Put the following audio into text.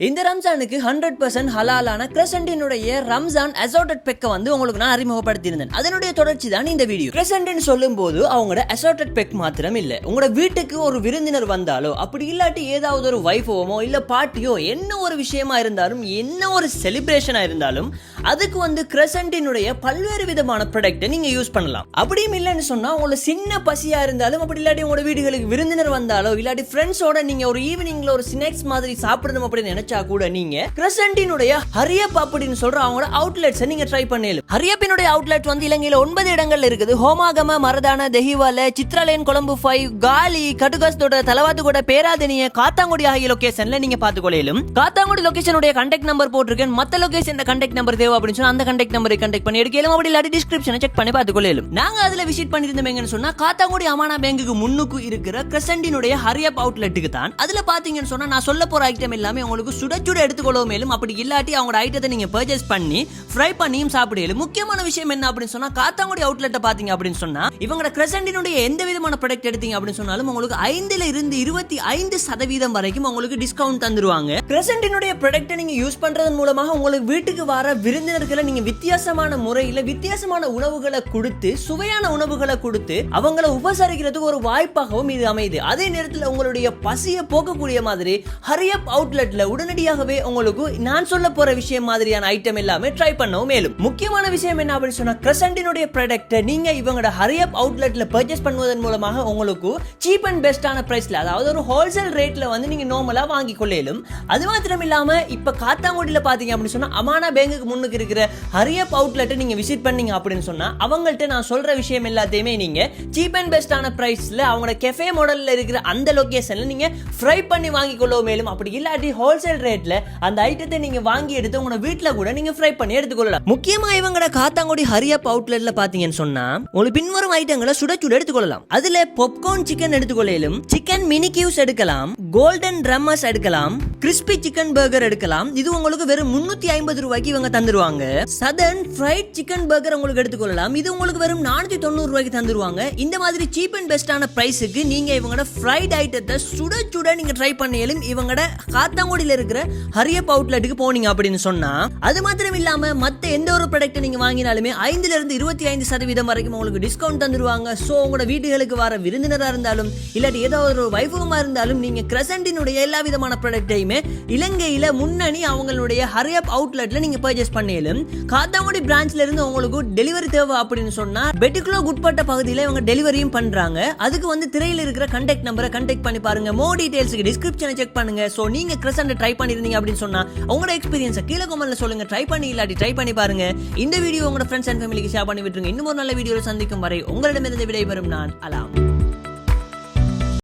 இந்த ரம்ஜானுக்கு hundred percent ஹலாலான கிரசண்டினுடைய ரம்ஜான் அசோட்டட் பெக்கை வந்து உங்களுக்கு நான் அறிமுகப்படுத்தியிருந்தேன். அதனுடைய தொடர்ச்சி தான் இந்த வீடியோ கிரசண்டின் சொல்லும் போது அவங்களோட அசோட்டட் பெக் மாத்திரம் இல்லை. உங்களோட வீட்டுக்கு ஒரு விருந்தினர் வந்தாலோ அப்படி இல்லாட்டி ஏதாவது ஒரு வைஃபோமோ இல்ல பாட்டியோ என்ன ஒரு விஷயமா இருந்தாலும் என்ன ஒரு செலிப்ரேஷனா இருந்தாலும் அதுக்கு வந்து கிரசண்டினுடைய பல்வேறு விதமான ப்ராடக்ட்டை நீங்க யூஸ் பண்ணலாம். அப்படியும் இல்லைன்னு சொன்னா உங்களோட சின்ன பசியா இருந்தாலும் அப்படி இல்லாட்டி உங்களோட வீடுகளுக்கு விருந்தினர் வந்தாலோ இல்லாட்டி ஃப்ரெண்ட்ஸோட நீங்க ஒரு ஈவினிங்ல ஒரு ஸ்நாக்ஸ் மாதிரி சாப்பிடணும் அப்படின்னு நினைச்சா கூட நீங்க கிரசண்டினுடைய ஹரியப் அப்படின்னு சொல்ற அவங்களோட அவுட்லெட்ஸ் நீங்க ட்ரை பண்ணலாம் ஹரியப்பினுடைய அவுட்லெட் வந்து இலங்கையில ஒன்பது இடங்கள்ல இருக்குது. ஹோமாகம மரதான தெஹிவால சித்ராலேன் கொழம்பு ஃபைவ் காலி கடுகாஸ்தோட தலவாத்துகோட பேராதனிய காத்தாங்குடி ஆகிய லொகேஷன்ல நீங்க பாத்துக்கொள்ளையிலும் காத்தாங்குடி லொகேஷனுடைய கண்டெக்ட் நம்பர் போட்டிருக்கேன். மத்த லொகேஷன் கண்டெக்ட் நம்பர் தேவை அப்படின்னு சொன்னா அந்த கண்டெக்ட் நம்பரை கண்டெக்ட் பண்ணி எடுக்கலாம். அப்படி இல்லாட்டி டிஸ்கிரிப்ஷனை செக் பண்ணி பார்த்துக்கொள்ளையிலும் நாங்க அதுல விசிட் பண்ணிருந்தோம் எங்கன்னு சொன்னா காத்தாங்குடி அமானா பேங்குக்கு முன்னுக்கு இருக்கிற கிரசண்டினுடைய ஹரியப் அவுட்லெட்டுக்கு தான். அதுல பாத்தீங்கன்னு சொன்னா நான் சொல்ல போற ஐட்டம் எல்லாமே உங்களுக்கு சுட சுட எடுத்துக்கொள்ளவும் மேலும் அப்படி இல்லாட்டி அவங்களோட ஐட்டத்தை நீங்கள் பர்ச்சேஸ் பண்ணி ஃப்ரை பண்ணியும் சாப்பிடலும் முக்கியமான விஷயம் என்ன அப்படின்னு சொன்னால் காத்தாங்குடி அவுட்லெட்டை பார்த்தீங்க அப்படின்னு சொன்னால் இவங்களோட கிரசண்டினுடைய எந்த விதமான ப்ராடக்ட் எடுத்தீங்க அப்படின்னு சொன்னாலும் உங்களுக்கு ஐந்துல இருந்து இருபத்தி ஐந்து சதவீதம் வரைக்கும் உங்களுக்கு டிஸ்கவுண்ட் தந்துருவாங்க. கிரசண்டினுடைய ப்ராடக்ட்டை நீங்கள் யூஸ் பண்ணுறதன் மூலமாக உங்களுக்கு வீட்டுக்கு வர விருந்தினர்களை நீங்கள் வித்தியாசமான முறையில் வித்தியாசமான உணவுகளை கொடுத்து சுவையான உணவுகளை கொடுத்து அவங்கள உபசரிக்கிறதுக்கு ஒரு வாய்ப்பாகவும் இது அமையுது. அதே நேரத்தில் உங்களுடைய பசியை போக்கக்கூடிய மாதிரி ஹரியப் அவுட்லெட்டில் அவுட்லெட்ல உடனடியாகவே உங்களுக்கு நான் சொல்ல போற விஷயம் மாதிரியான ஐட்டம் எல்லாமே ட்ரை பண்ணவும் மேலும். முக்கியமான விஷயம் என்ன அப்படின்னு சொன்னா கிரசண்டினுடைய ப்ராடக்ட்டை நீங்க இவங்களோட ஹரியப் அவுட்லெட்ல பர்ச்சேஸ் பண்ணுவதன் மூலமாக உங்களுக்கு சீப் அண்ட் பெஸ்டான பிரைஸ்ல அதாவது ஒரு ஹோல்சேல் ரேட்ல வந்து நீங்க நார்மலா வாங்கி கொள்ளையிலும் அது மாத்திரம் இல்லாம இப்ப காத்தாங்குடியில பாத்தீங்க அப்படின்னு சொன்னா அமானா பேங்குக்கு முன்னுக்கு இருக்கிற ஹரியப் அவுட்லெட்டை நீங்க விசிட் பண்ணீங்க அப்படின்னு சொன்னா அவங்கள்ட்ட நான் சொல்ற விஷயம் எல்லாத்தையுமே நீங்க சீப் அண்ட் பெஸ்டான பிரைஸ்ல அவங்களோட கெஃபே மாடல்ல இருக்கிற அந்த லொகேஷன்ல நீங்க ஃப்ரை பண்ணி வாங்கி கொள்ளவும் மேலும். அப்படி இல்லாட்டி ஹோல்சேல் ரேட்ல அந்த ஐட்டத்தை நீங்க வாங்கி எடுத்து உங்களோட வீட்டுல கூட நீங்க ஃப்ரை பண்ணி எடுத்துக்கொள்ளலாம். முக்கியமா இவங்களோட காத்தாங்குடி ஹரியப் அவுட்லெட்ல பாத்தீங்கன்னு சொன்னா உங்களுக்கு பின்வரும் ஐட்டங்களை சுட சுட எடுத்துக்கொள்ளலாம். அதுல பாப்கார்ன் சிக்கன் எடுத்துக்கொள்ளையிலும் சிக்கன் மினி கியூஸ் எடுக்கலாம். கோல்டன் ட்ரம்மஸ் எடுக்கலாம் கிறிஸ்பி சிக்கன் பர்கர் எடுக்கலாம். இது உங்களுக்கு வெறும் முன்னூத்தி ஐம்பது ரூபாய்க்கு இவங்க தந்துருவாங்க. சதன் ஃப்ரைட் சிக்கன் பர்கர் உங்களுக்கு எடுத்துக்கொள்ளலாம். இது உங்களுக்கு வெறும் நானூத்தி தொண்ணூறு ரூபாய்க்கு தந்துருவாங்க. இந்த மாதிரி சீப் அண்ட் பெஸ்டான பிரைஸுக்கு நீங்க இவங்களோட ஃப்ரைட் ஐட்டத்தை சுட சுட நீங்க ட்ரை பண்ணியாலும் இவங்களோட காத்தாங்குடியில இருக்கிற ஹரியப் அவுட்லெட்டுக்கு போனீங்க அப்படின்னு சொன்னா அது மாத்திரம் இல்லாம மத்த எந்த ஒரு ப்ராடக்ட் நீங்க வாங்கினாலுமே ஐந்துல இருந்து இருபத்தி ஐந்து சதவீதம் வரைக்கும் உங்களுக்கு டிஸ்கவுண்ட் தந்துருவாங்க. சோ உங்களோட வீடுகளுக்கு வர விருந்தினரா இருந்தாலும் இல்லாட்டி ஏதோ ஒரு வைபவமா இருந்தாலும் நீங்க கிரசண்டினுடைய எல்லா விதமான ப்ராடக்டையுமே இலங்கையில முன்னணி அவங்களுடைய ஹரியப் அவுட்லெட்ல நீங்க பர்ச்சேஸ் பண்ணியலும் காத்தாங்குடி பிரான்ச்ல இருந்து உங்களுக்கு டெலிவரி தேவை அப்படின்னு சொன்னா பெட்டிகுலோ உட்பட்ட பகுதியில் இவங்க டெலிவரியும் பண்றாங்க. அதுக்கு வந்து திரையில் இருக்கிற கண்டெக்ட் நம்பரை கண்டெக்ட் பண்ணி பாருங்க. மோ டீட்டெயில்ஸுக்கு டிஸ்கிரிப்ஷனை செக் பண்ணுங்க. ஸோ நீங்கள் கிரசண்டை ட்ரை பண்ணிருந்தீங்க அப்படின்னு சொன்னால் உங்களோட எக்ஸ்பீரியன்ஸை கீழே கமெண்ட்ல சொல்லுங்க. ட்ரை பண்ணி இல்லாட்டி ட்ரை பண்ணி பாருங்க. இந்த வீடியோ உங்களோட ஃப்ரெண்ட்ஸ் அண்ட் ஃபேமிலிக்கு ஷேர் பண்ணி விட்டுருங்க. இன்னும் ஒரு நல்ல வீடியோவில் சந்திக்கும் வரை உங்களிடமிருந்து விடைபெறும் நான் அலாம்